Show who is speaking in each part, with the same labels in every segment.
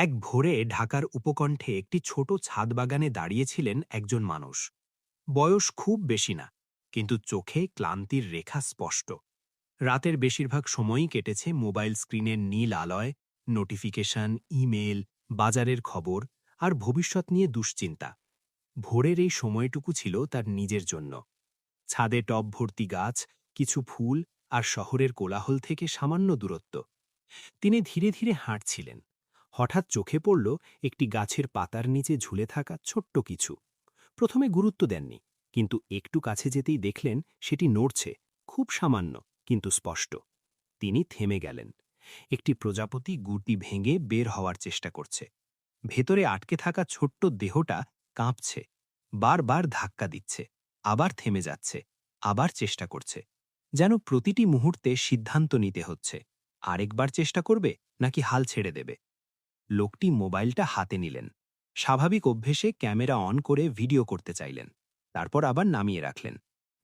Speaker 1: এক ভোরে ঢাকার উপকণ্ঠে একটি ছোট ছাদ বাগানে দাঁড়িয়েছিলেন একজন মানুষ। বয়স খুব বেশি না, কিন্তু চোখে ক্লান্তির রেখা স্পষ্ট। রাতের বেশিরভাগ সময়ই কেটেছে মোবাইল স্ক্রিনের নীল আলয়, নোটিফিকেশন, ইমেল, বাজারের খবর আর ভবিষ্যৎ নিয়ে দুশ্চিন্তা। ভোরের এই সময়টুকু ছিল তার নিজের জন্য। ছাদে টব ভর্তি গাছ, কিছু ফুল আর শহরের কোলাহল থেকে সামান্য দূরত্ব। তিনি ধীরে ধীরে হাঁটছিলেন। হঠাৎ চোখে পড়ল একটি গাছের পাতার নিচে ঝুলে থাকা ছোট্ট কিছু। প্রথমে গুরুত্ব দেননি, কিন্তু একটু কাছে যেতেই দেখলেন সেটি নড়ছে, খুব সামান্য, কিন্তু স্পষ্ট। তিনি থেমে গেলেন। একটি প্রজাপতি গুটি ভেঙে বের হওয়ার চেষ্টা করছে। ভেতরে আটকে থাকা ছোট্ট দেহটা কাঁপছে, বারবার ধাক্কা দিচ্ছে, আবার থেমে যাচ্ছে, আবার চেষ্টা করছে। যেন প্রতিটি মুহূর্তে সিদ্ধান্ত নিতে হচ্ছে, আরেকবার চেষ্টা করবে নাকি হাল ছেড়ে দেবে? লোকটি মোবাইলটা হাতে নিলেন। স্বাভাবিক অভ্যেসে ক্যামেরা অন করে ভিডিও করতে চাইলেন, তারপর আবার নামিয়ে রাখলেন।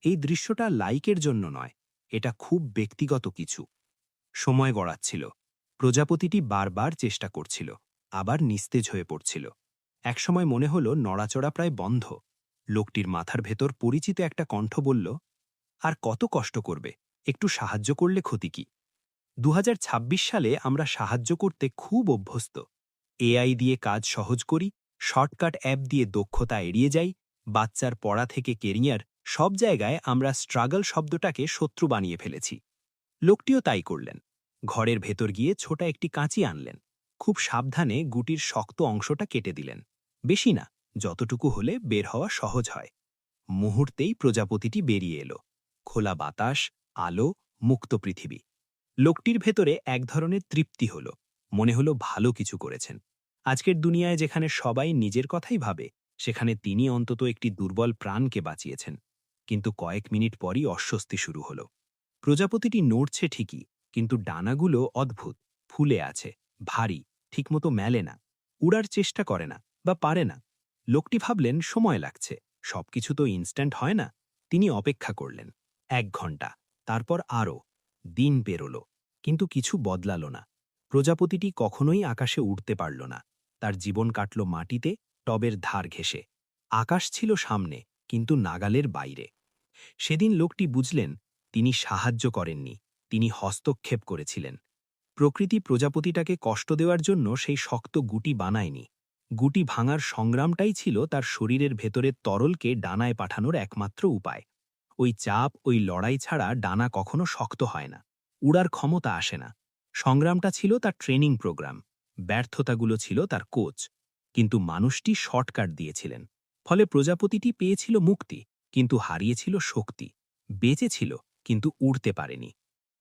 Speaker 1: এই দৃশ্যটা লাইকের জন্য নয়, এটা খুব ব্যক্তিগত কিছু। সময় গড়াচ্ছিল, প্রজাপতিটি বারবার চেষ্টা করছিল, আবার নিস্তেজ হয়ে পড়ছিল। একসময় মনে হলো নড়াচড়া প্রায় বন্ধ, লোকটির মাথার ভেতর পরিচিত একটা কণ্ঠ বলল, আর কত কষ্ট করবে, একটু সাহায্য করলে ক্ষতি কি? দু হাজার ছাব্বিশ সালে আমরা সাহায্য করতে খুব অভ্যস্ত এআই দিয়ে কাজ সহজ করি, শর্টকাট অ্যাপ দিয়ে দক্ষতা এড়িয়ে যাই, বাচ্চার পড়া থেকে কেরিয়ার, সব জায়গায় আমরা স্ট্রাগল শব্দটাকে শত্রু বানিয়ে ফেলেছি। লোকটিও তাই করলেন। ঘরের ভেতর গিয়ে ছোটা একটি কাঁচি আনলেন। খুব সাবধানে গুটির শক্ত অংশটা কেটে দিলেন। বেশি না, যতটুকু হলে বের হওয়া সহজ হয়। মুহূর্তেই প্রজাপতিটি বেরিয়ে এলো। খোলা বাতাস, আলো, মুক্ত পৃথিবী। লোকটির ভেতরে এক ধরনের তৃপ্তি হল। মনে হলো ভালো কিছু করেছেন। আজকের দুনিয়ায় যেখানে সবাই নিজের কথাই ভাবে, সেখানে তিনি অন্তত একটি দুর্বল প্রাণকে বাঁচিয়েছেন। কিন্তু কয়েক মিনিট পরই অস্বস্তি শুরু হল। প্রজাপতিটি নড়ছে ঠিকই, কিন্তু ডানাগুলো অদ্ভুত, ফুলে আছে, ভারী, ঠিকমতো মেলে না, উড়ার চেষ্টা করে না বা পারে না। লোকটি ভাবলেন, সময় লাগছে, সবকিছু তো ইনস্ট্যান্ট হয় না। তিনি অপেক্ষা করলেন। এক ঘণ্টা তারপর আরও দিন পেরোল, কিন্তু কিছু বদলাল না। প্রজাপতিটি কখনোই আকাশে উঠতে পারল না। তার জীবন কাটল মাটিতে, টবের ধার ঘেসে আকাশ ছিল সামনে, কিন্তু নাগালের বাইরে। সেদিন লোকটি বুঝলেন, তিনি সাহায্য করেননি, তিনি হস্তক্ষেপ করেছিলেন। প্রকৃতি প্রজাপতিটাকে কষ্ট দেওয়ার জন্য সেই শক্ত গুটি বানায়নি। গুটি ভাঙার সংগ্রামটাই ছিল তার শরীরের ভেতরের তরলকে ডানায় পাঠানোর একমাত্র উপায়। ওই চাপ, ওই লড়াই ছাড়া ডানা কখনো শক্ত হয় না। উড়ার ক্ষমতা আসে না। সংগ্রামটা ছিল তার ট্রেনিং প্রোগ্রাম। ব্যর্থতাগুলো ছিল তার কোচ। কিন্তু মানুষটি শর্টকাট দিয়েছিলেন। ফলে প্রজাপতিটি পেয়েছিল মুক্তি, কিন্তু হারিয়েছিল শক্তি। বেঁচেছিল, কিন্তু উড়তে পারেনি।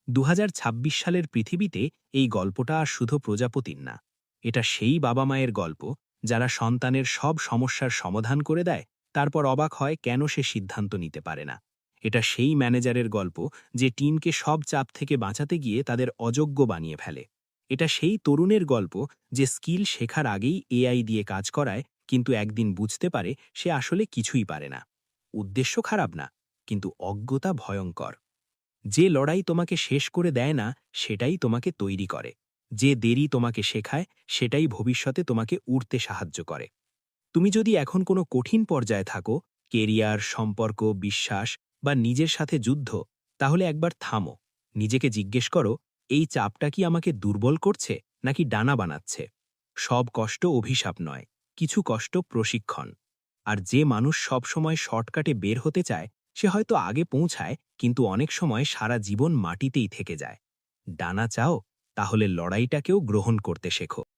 Speaker 1: দু হাজার ছাব্বিশ সালের পৃথিবীতে এই গল্পটা আর শুধু প্রজাপতির না। এটা সেই বাবা মায়ের গল্প, যারা সন্তানের সব সমস্যার সমাধান করে দেয়, তারপর অবাক হয় কেন সে সিদ্ধান্ত নিতে পারে না। এটা সেই ম্যানেজারের গল্প যে টিমকে সব চাপ থেকে বাঁচাতে গিয়ে তাদের অযোগ্য বানিয়ে ফেলে। এটা সেই তরুণের গল্প যে স্কিল শেখার আগেই এআই দিয়ে কাজ করায়, কিন্তু একদিন বুঝতে পারে সে আসলে কিছুই পারে না। উদ্দেশ্য খারাপ না, কিন্তু অজ্ঞতা ভয়ঙ্কর। যে লড়াই তোমাকে শেষ করে দেয় না, সেটাই তোমাকে তৈরি করে। যে দেরি তোমাকে শেখায়, সেটাই ভবিষ্যতে তোমাকে উড়তে সাহায্য করে। তুমি যদি এখন কোনো কঠিন পর্যায়ে থাকো, কেরিয়ার, সম্পর্ক, বিশ্বাস বা নিজের সাথে যুদ্ধ, তাহলে একবার থামো। নিজেকে জিজ্ঞেস করো, এই চাপটা কি আমাকে দুর্বল করছে নাকি ডানা বানাচ্ছে? সব কষ্ট অভিশাপ নয়, কিছু কষ্ট প্রশিক্ষণ। আর যে মানুষ সব সময় শর্টকাটে বের হতে চায়, সে হয়তো আগে পৌঁছায়, কিন্তু অনেক সময় সারা জীবন মাটিতেই থেকে যায়। ডানা চাও, তাহলে লড়াইটাকেও গ্রহণ করতে শেখো।